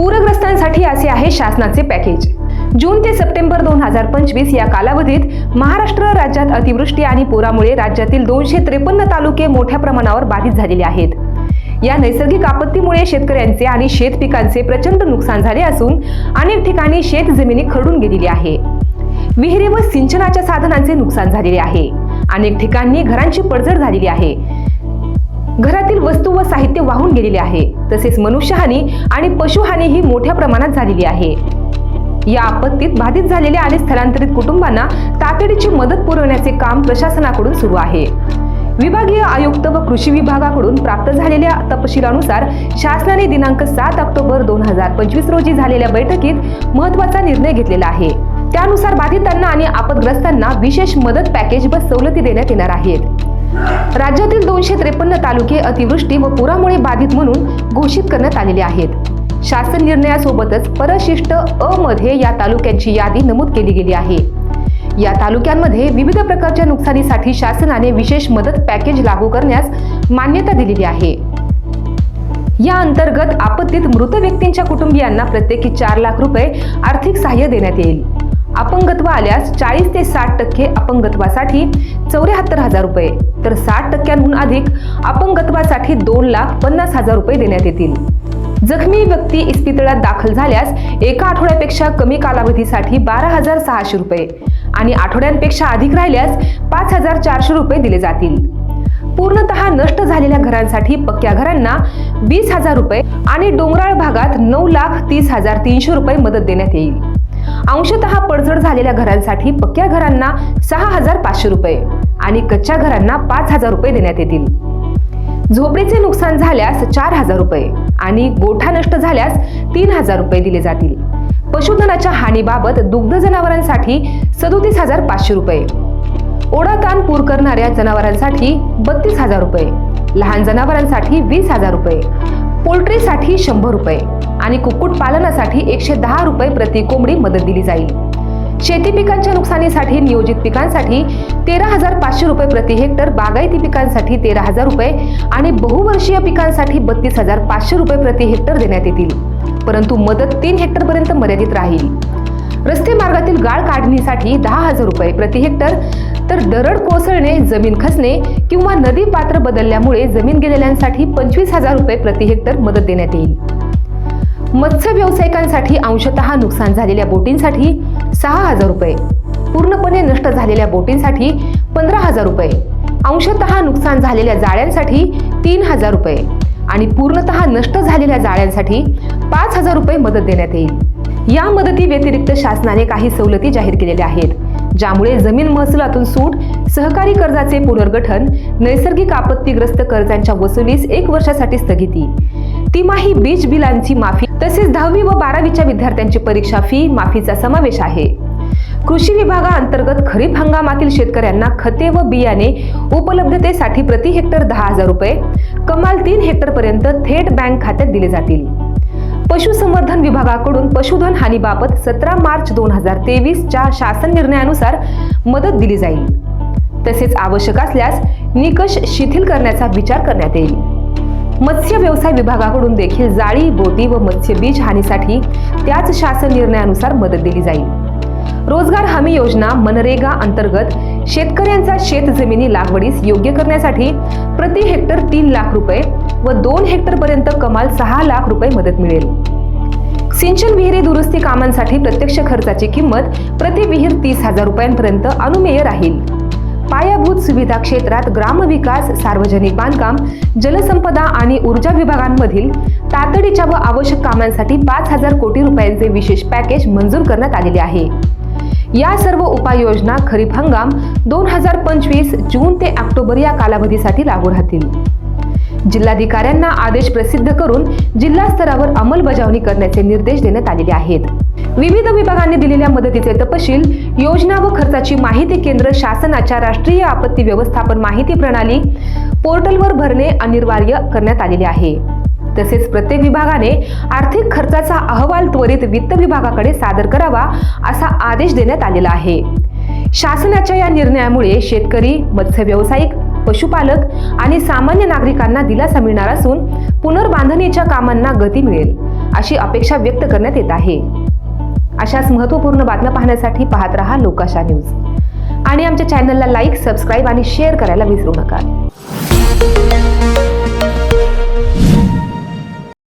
पूरग्रस्तांसाठी असे आहे शासनाचे पॅकेज. जून ते सप्टेंबर दोन हजार पंचवीस या कालावधीत महाराष्ट्र राज्यात अतिवृष्टी आणि पुरामुळे राज्यातील दोनशे त्रेपन्न तालुके मोठ्या प्रमाणावर बाधित झालेले आहेत. या नैसर्गिक आपत्तीमुळे शेतकऱ्यांचे आणि शेत पिकांचे प्रचंड नुकसान झाले असून अनेक ठिकाणी शेत जमिनी खरडून गेलेली आहे. विहिरी व सिंचनाच्या साधनांचे नुकसान झालेले आहे. अनेक ठिकाणी घरांची पडझड झालेली आहे. घरातील वस्तू व साहित्य वाहून गेलेले आहे. तसेच मनुष्यहानी आणि पशुहानी ही मोठ्या प्रमाणात झालेली आहे. या आपत्तीत बाधित झालेल्या आणि स्थलांतरित कुटुंबांना तातडीची मदत पुरवण्याचे काम प्रशासनाकडून सुरू आहे. विभागीय आयुक्त व कृषी विभागाकडून प्राप्त झालेल्या तपशिलानुसार शासनाने दिनांक सात ऑक्टोबर दोन हजार पंचवीस रोजी झालेल्या बैठकीत महत्त्वाचा निर्णय घेतलेला आहे. त्यानुसार बाधितांना आणि आपदग्रस्तांना विशेष मदत पॅकेज व सवलती देण्यात येणार आहेत. राज्यातील दोनशे त्रेपन्न तालुके अतिवृष्टी व पुरामुळे बाधित म्हणून घोषित करण्यात आलेले आहेत. शासन निर्णयासोबतच परशिष्ट अ मध्ये या तालुक्यांची यादी नमूद केली गेली आहे. या तालुक्यांमध्ये विविध प्रकारच्या नुकसानीसाठी शासनाने विशेष मदत पॅकेज लागू करण्यास मान्यता दिलेली आहे. या अंतर्गत आपत्तीत मृत व्यक्तींच्या कुटुंबियांना प्रत्येकी चार लाख रुपये आर्थिक सहाय्य देण्यात येईल. अपंगत्व आल्यास चाळीस ते साठ टक्के अपंगत्वासाठी चौऱ्याहत्तर हजार रुपये. तर साठ टक्क्यांहून अधिक अपंगत्वासाठी दोन लाख पन्नास हजार रुपये देण्यात येतील. जखमी व्यक्ती इस्पितळात दाखल झाल्यास एका आठवड्यापेक्षा कमी कालावधीसाठी बारा हजार सहाशे रुपये आणि आठवड्यांपेक्षा अधिक राहिल्यास पाच हजार चारशे रुपये दिले जातील. पूर्णतः नष्ट झालेल्या घरांसाठी पक्क्या घरांना वीस हजार रुपये आणि डोंगराळ भागात नऊ लाख तीस हजार तीनशे रुपये मदत देण्यात येईल. अंशतः पडझड झालेल्या घरांसाठी पक्क्या घरांना सहा हजार पाचशे रुपये आणि कच्च्या घरांना पाच हजार रुपये देण्यात येतील. झोपडीचे नुकसान झाल्यास चार हजार रुपये आणि गोठा नष्ट झाल्यास तीन हजार रुपये दिले जातील. पशुधनाच्या हानीबाबत दुग्ध जनावरांसाठी सदोतीस हजार पाचशे रुपये. ओढाताण पूर करणाऱ्या जनावरांसाठी बत्तीस हजार रुपये. लहान जनावरांसाठी वीस हजार रुपये. पोल्ट्रीसाठी शंभर रुपये आणि कुक्कुटपालनासाठी एकशे दहा रुपये प्रति कोंबडी मदत दिली जाईल. शेती पिकांच्या नुकसानीसाठी नियोजित पिकांसाठी तेरा हजार पाचशे रुपये प्रति हेक्टर बागायती पिकांसाठी तेरा हजार रुपये आणि बहुवर्षीय पिकांसाठी बत्तीस हजार पाचशे रुपये प्रति हेक्टर देण्यात येतील. परंतु मदत तीन हेक्टरपर्यंत मर्यादित राहील. रस्ते मार्गातील गाळ काढणीसाठी दहा हजार रुपये प्रति हेक्टर तर दरड कोसळणे जमीन खचणे किंवा नदी पात्र बदलल्यामुळे जमीन गेलेल्यांसाठी पंचवीस हजार रुपये प्रति हेक्टर मदत देण्यात येईल. मत्स्य व्यावसायिकांसाठी अंशतः नुकसान झालेल्या बोटींसाठी सहा हजार रुपये. पूर्णपणे नष्ट झालेल्या बोटींसाठी पंधरा हजार रुपये. अंशतः नुकसान झालेल्या जाळ्यांसाठी तीन हजार रुपये. आणि पूर्णतः नष्ट झालेल्या जाळ्यांसाठी पाच हजार रुपये मदत देण्यात येईल. या मदती व्यतिरिक्त शासनाने काही सवलती जाहीर केलेल्या आहेत. ज्यामुळे जमीन महसुलातून सूट सहकारी कर्जाचे पुनर्गठन नैसर्गिक आपत्तीग्रस्त कर्जांच्या वसुलीस एक वर्षासाठी स्थगिती. तिमाही बीज बिलांची माफी तसेच दहावी व बारावीच्या विद्यार्थ्यांची परीक्षा फी माफीचा समावेश आहे. कृषी विभागाअंतर्गत खरीप हंगामातील शेतकऱ्यांना खते व बियाणे उपलब्धतेसाठी प्रति हेक्टर दहा हजार रुपये कमाल तीन हेक्टर पर्यंत थेट बँक खात्यात दिले जातील. पशुसंवर्धन विभागाकडून पशुधन हानीबाबत सतरा मार्च दोन हजार तेवीसच्या शासन निर्णयानुसार मदत दिली जाईल. तसेच आवश्यक असल्यास निकष शिथिल करण्याचा विचार करण्यात येईल. मत्स्य व्यवसाय विभागाकडून देखील जाळी बोटी व मत्स्य बीज हानीसाठी त्याच शासन निर्णयानुसार मदत दिली जाईल. रोजगार हमी योजना मनरेगा अंतर्गत शेतकऱ्यांचा शेत जमिनी लागवडीस योग्य करण्यासाठी प्रति हेक्टर तीन लाख रुपये व दोन हेक्टर पर्यंत कमाल सहा लाख रुपये मदत मिळेल. सिंचन विहिरी दुरुस्ती कामांसाठी प्रत्यक्ष खर्चाची किंमत प्रति विहीर तीस हजार रुपयांपर्यंत अनुमेय राहील. पायाभूत सुविधा क्षेत्रात ग्रामविकास सार्वजनिक बांधकाम जलसंपदा आणि ऊर्जा विभागांमधील तातडीच्या व आवश्यक कामांसाठी पाच हजार कोटी रुपयांचे विशेष पॅकेज मंजूर करण्यात आलेले आहे. या सर्व उपाययोजना खरीप हंगाम दोन हजार पंचवीस जून ते ऑक्टोबर या कालावधीसाठी लागू राहतील. जिल्हाधिकाऱ्यांना आदेश प्रसिद्ध करून जिल्हा स्तरावर अंमलबजावणी करण्याचे निर्देश देण्यात आलेले आहेत. विविध विभागांनी दिलेल्या मदतीचे तपशील योजना व खर्चाची माहिती केंद्र शासनाच्या राष्ट्रीय आपत्ती व्यवस्थापन माहिती प्रणाली पोर्टलवर भरणे अनिवार्य करण्यात आलेले आहे. तसेच प्रत्येक विभागाने आर्थिक खर्चाचा अहवाल त्वरित वित्त विभागाकडे सादर करावा असा आदेश देण्यात आलेला आहे. शासनाच्या या निर्णयामुळे शेतकरी मत्स्य व्यावसायिक पशुपालक आणि सामान्य नागरिकांना दिलासा मिळणार असून पुनर्बांधणीच्या कामांना गती मिळेल अशी अपेक्षा व्यक्त करण्यात येत आहे. अशाच महत्त्वपूर्ण बातम्या पाहण्यासाठी पाहत रहा लोकाशा न्यूज. आणि आमच्या चॅनलला लाईक सबस्क्राईब आणि शेअर करायला विसरू नका.